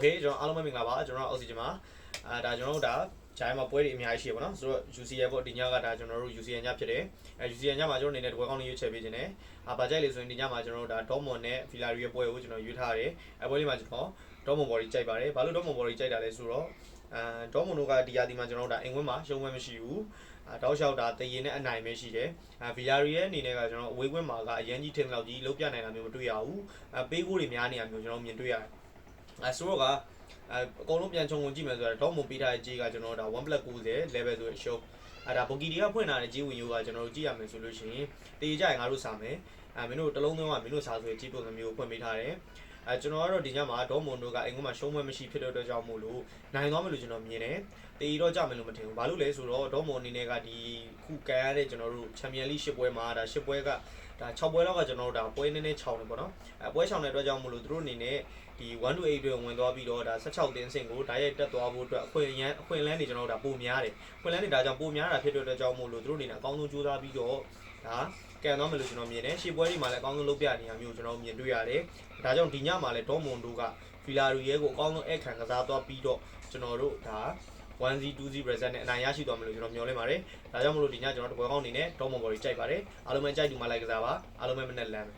Okay ကျွန်တော်အားလုံးပဲမင်္ဂလာပါကျွန်တော်အောက်ဆီဂျင်ပါအာဒါကျွန်တော်တို့ဒါဂျိုင်းမှာပွဲတွေအများကြီးရှိရပါတော့ဆိုတော့ UCL ပေါ့ဒီညကဒါကျွန်တော်တို့ UCL ညဖြစ်တယ်အဲ UCL ညမှာကျွန်တော်အနေနဲ့တပွဲကောင်းလေးရွေးချယ်ပေးခြင်းနဲ့အာဘာကြိုက်လေဆိုရင်ဒီညမှာကျွန်တော်တို့ဒါ Dortmund နဲ့ Villarreal ရဲ့ပွဲကိုကျွန်တော်ရွေးထားတယ်အဲပွဲလေးမှာကျွန်တော် Dortmund ဘော်ဒီကြိုက်ပါတယ်ဘာလို့ Dortmund ဘော်ဒီကြိုက်တာလဲဆိုတော့အဲဒေါမွန်တို့ကဒီရာဒီမှာကျွန်တော်တို့ဒါအိမ်ဝင်းမှာရုံးဝဲမရှိဘူးအဲတောက်လျှောက်တာတရင်နဲ့အနိုင်ပဲရှိတယ်အဲဗီယာရီရဲ့အနေနဲ့ကကျွန်တော်အဝေးကွင်းမှာကအရန်ကြီးထင်လောက်ကြီးလောက်ပြနိုင်တာမျိုးမတွေ့ရဘူးအဲပေးကိုတွေများနေတာမျိုးကျွန်တော်မြင်တွေ့ရတယ် အဲဆိုတော့ကအဲအကုန်လုံးပြန်ခြုံငုံကြည့်မယ်ဆိုတော့တော့မပေးထားတဲ့ကြေးကကျွန်တော်တို့ဒါ 1+90 level ဆိုရရှုံးအဲဒါဘိုကီဒီကဖွင့်လာတဲ့ကြေးဝင်ရိုးကကျွန်တော်တို့ကြည့်ရမယ်ဆိုလို့ရှိရင်တေးကြရင်ငါတို့စာမယ်အဲမင်းတို့တစ်လုံးသုံးကမင်းတို့စာဆိုရင်ကြေးပုံစံမျိုးဖွင့်ပေးထားတယ် အဲကျွန်တော်ကတော့ဒီညမှာဒေါမွန်တို့ကအင်ကွန်းမှာရှုံးပွဲမရှိဖြစ်တဲ့အတွက်ကြောင့်မို့လို့နိုင်သွားမယ်လို့ကျွန်တော်မြင်တယ်တေးတော့ကြမယ်လို့မထင်ဘူးဘာလို့လဲဆိုတော့ဒေါမွန်အနေနဲ့ကဒီခုကန်ရတဲ့ကျွန်တော်တို့ချန်ပီယံလိ၈ပွဲမှာဒါ၈ပွဲကဒါ6ပွဲလောက်ကကျွန်တော်တို့ဒါပွဲနည်းနည်း6နေပေါ့နော်အဲပွဲ6တဲ့အတွက်ကြောင့်မို့လို့သူတို့အနေနဲ့ဒီ1 to 8တွေဝင်သွားပြီးတော့ဒါ16တင်းစင်ကိုဓာတ်ရိုက်တက်သွားဖို့အတွက်အခွင့်အရန်အခွင့်အလန်းတွေကျွန်တော်တို့ဒါပိုများတယ်အခွင့်အလန်းတွေဒါကြောင့်ပိုများတာဖြစ်တဲ့အတွက်ကြောင့်မို့လို့သူတို့အနေနဲ့အကောင်းဆုံးကြိုးစားပြီးတော့ဒါကန်သွားမယ်လို့ကျွန်တော်မြင်တယ်ရှေ့ပွဲတွေမှာလည်းအကောင်းဆုံးလုပ်ပြနေရမျိုးကျွန်တော်မြင်တွေ့ရတယ်ဒါကြောင့်ဒီညမှာလည်းဒေါမွန်တို့ကဖီလာရီရဲကိုအကောင်းဆုံးအခန့်ကစားသွားပြီးတော့ကျွန်တော်တို့ဒါ 1Z 2Z result နဲ့အနိုင်ရရှိသွားမယ်လို့ကျွန်တော်မျှော်လင့်ပါတယ်။ဒါကြောင့်မလို့ဒီညကျွန်တော်တပွဲကောင်းအနေနဲ့ဒေါမွန်ဘော်ကြီးကြိုက်ပါတယ်။အားလုံးပဲကြိုက်တူမှလိုက်ကစားပါ။အားလုံးပဲမနဲ့လမ်း